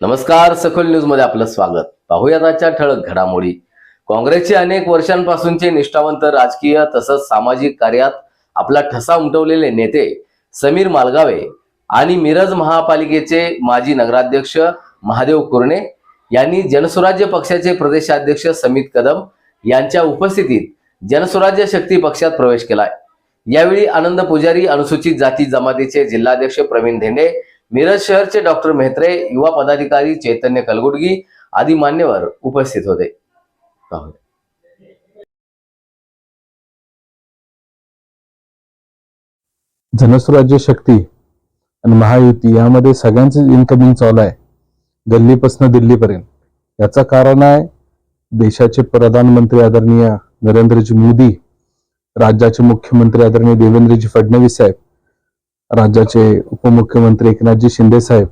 नमस्कार सखोल न्यूजमध्ये आपलं स्वागत. पाहूयात आजच्या ठळक घडामोडी. काँग्रेसचे अनेक वर्षांपासूनचे निष्ठावंत राजकीय तसंच सामाजिक कार्यात आपला ठसा उमटवलेले नेते समीर मालगावे आणि मिरज महापालिकेचे माजी नगराध्यक्ष महादेव कुरणे यांनी जनस्वराज्य पक्षाचे प्रदेशाध्यक्ष समित कदम यांच्या उपस्थितीत जनस्वराज्य शक्ती पक्षात प्रवेश केलाय. यावेळी आनंद पुजारी अनुसूचित जाती जमातीचे जिल्हाध्यक्ष प्रवीण धेंडे मिरज शहरचे डॉक्टर मेहत्रे युवा पदाधिकारी चैतन्य कलगुडगी आदी मान्यवर उपस्थित होते. पाहूया. जनस्वराज्य शक्ती आणि महायुती यामध्ये सगळ्यांचं इन्कमिंग चालू आहे. गल्लीपासून दिल्लीपर्यंत. याचं कारण आहे देशाचे प्रधानमंत्री आदरणीय नरेंद्रजी मोदी राज्याचे मुख्यमंत्री आदरणीय देवेंद्रजी फडणवीस साहेब राज्याचे उपमुख्यमंत्री एकनाथजी शिंदे साहेब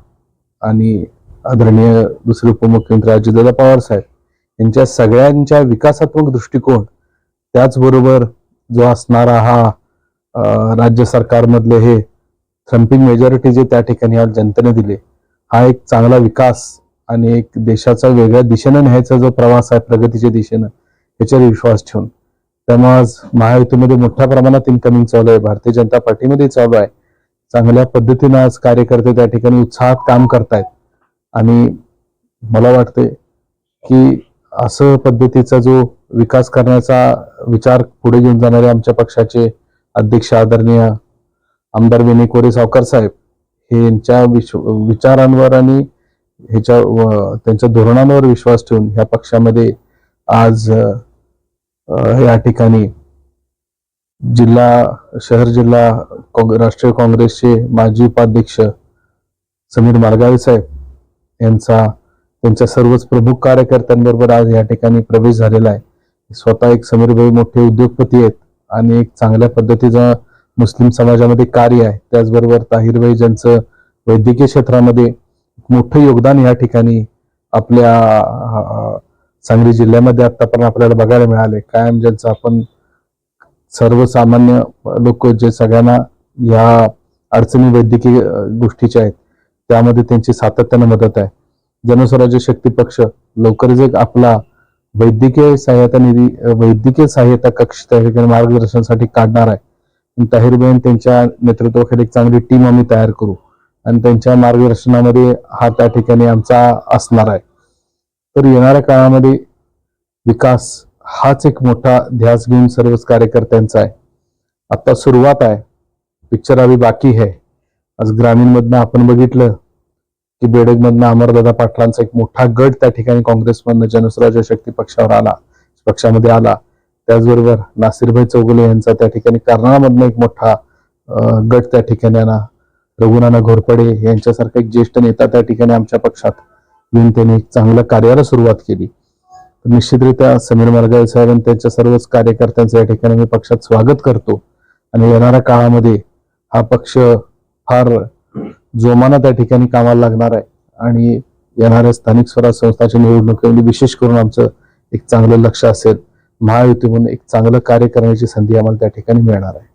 आणि आदरणीय दुसरे उपमुख्यमंत्री अजितदादा पवार साहेब यांच्या सगळ्यांच्या विकासात्मक दृष्टिकोन त्याचबरोबर जो असणारा हा राज्य सरकारमधले हे थ्रम्पिंग मेजॉरिटी जे त्या ठिकाणी आज जनतेने दिले हा एक चांगला विकास आणि एक देशाचा वेगळ्या दिशेनं न्यायचा जो प्रवास आहे प्रगतीच्या दिशेनं याच्यावर विश्वास ठेवून. त्यामुळे आज महायुतीमध्ये मोठ्या प्रमाणात इन्कमिंग चालू आहे भारतीय जनता पार्टीमध्ये चालू आहे. चांगल्या पद्धतीनं आज कार्यकर्ते त्या ठिकाणी उत्साहात काम करतायत. आणि मला वाटते की असं पद्धतीचा जो विकास करण्याचा विचार पुढे घेऊन जाणारे आमच्या पक्षाचे अध्यक्ष आदरणीय आमदार विनय कोरे सावकार साहेब हे यांच्या विश्व विचारांवर आणि ह्याच्या व त्यांच्या धोरणांवर विश्वास ठेवून ह्या पक्षामध्ये आज या ठिकाणी जिल्हा शहर जिल्हा राष्ट्रीय काँग्रेसचे माजी उपाध्यक्ष समीर मार्गावे साहेब यांचा त्यांच्या सर्वच प्रमुख कार्यकर्त्यांबरोबर आज या ठिकाणी प्रवेश झालेला आहे. स्वतः एक समीरभाई मोठे उद्योगपती आहेत आणि एक चांगल्या पद्धतीचं मुस्लिम समाजामध्ये कार्य आहे. त्याचबरोबर ताहिरभाई ज्यांचं वैद्यकीय क्षेत्रामध्ये मोठं योगदान या ठिकाणी आपल्या सांगली जिल्ह्यामध्ये आतापर्यंत आपल्याला बघायला मिळाले कायम ज्यांचं आपण सर्वसामान्य लोक जे सगळ्यांना या अडचणी वैद्यकीय गोष्टीच्या आहेत त्यामध्ये त्यांची सातत्यानं मदत आहे. जनस्वराज्य शक्ती पक्ष लवकरच एक आपला वैद्यकीय सहाय्यता निधी वैद्यकीय सहाय्यता कक्ष त्या ठिकाणी मार्गदर्शनासाठी काढणार आहे. ताहिरबेन त्यांच्या नेतृत्वाखाली एक चांगली टीम आम्ही तयार करू. आणि त्यांच्या मार्गदर्शनामध्ये हा त्या ठिकाणी आमचा असणार आहे. तर येणाऱ्या काळामध्ये विकास हाच एक मोठा ध्यास घेऊन सर्वच कार्यकर्त्यांचा आहे. आता सुरुवात आहे. पिक्चर अभी बाकी है. आज ग्रामीण मधनं आपण बघितलं की बेडगमधनं अमरदादा पाटलांचा एक मोठा गट त्या ठिकाणी काँग्रेसमधनं जनसुराज्य शक्ती पक्षावर आला पक्षामध्ये आला. त्याचबरोबर नासिरभाई चौगुले यांचा त्या ठिकाणी कर्नाळमधनं एक मोठा गट त्या ठिकाणी आला रघुनाना घोरपडे यांच्यासारखा एक ज्येष्ठ नेता त्या ठिकाणी आमच्या पक्षात येऊन त्यांनी एक चांगल्या कार्याला सुरुवात केली. निश्चितरित्या समीर मार्गावे साहेब आणि त्यांच्या सर्वच कार्यकर्त्यांचं या ठिकाणी मी पक्षात स्वागत करतो. आणि येणाऱ्या काळामध्ये हा पक्ष फार जोमानं त्या ठिकाणी कामाला लागणार आहे. आणि येणाऱ्या स्थानिक स्वराज संस्थाच्या निवडणुकीमध्ये विशेष करून आमचं एक चांगलं लक्ष असेल. महायुती म्हणून एक चांगलं कार्य करण्याची संधी आम्हाला त्या ठिकाणी मिळणार आहे.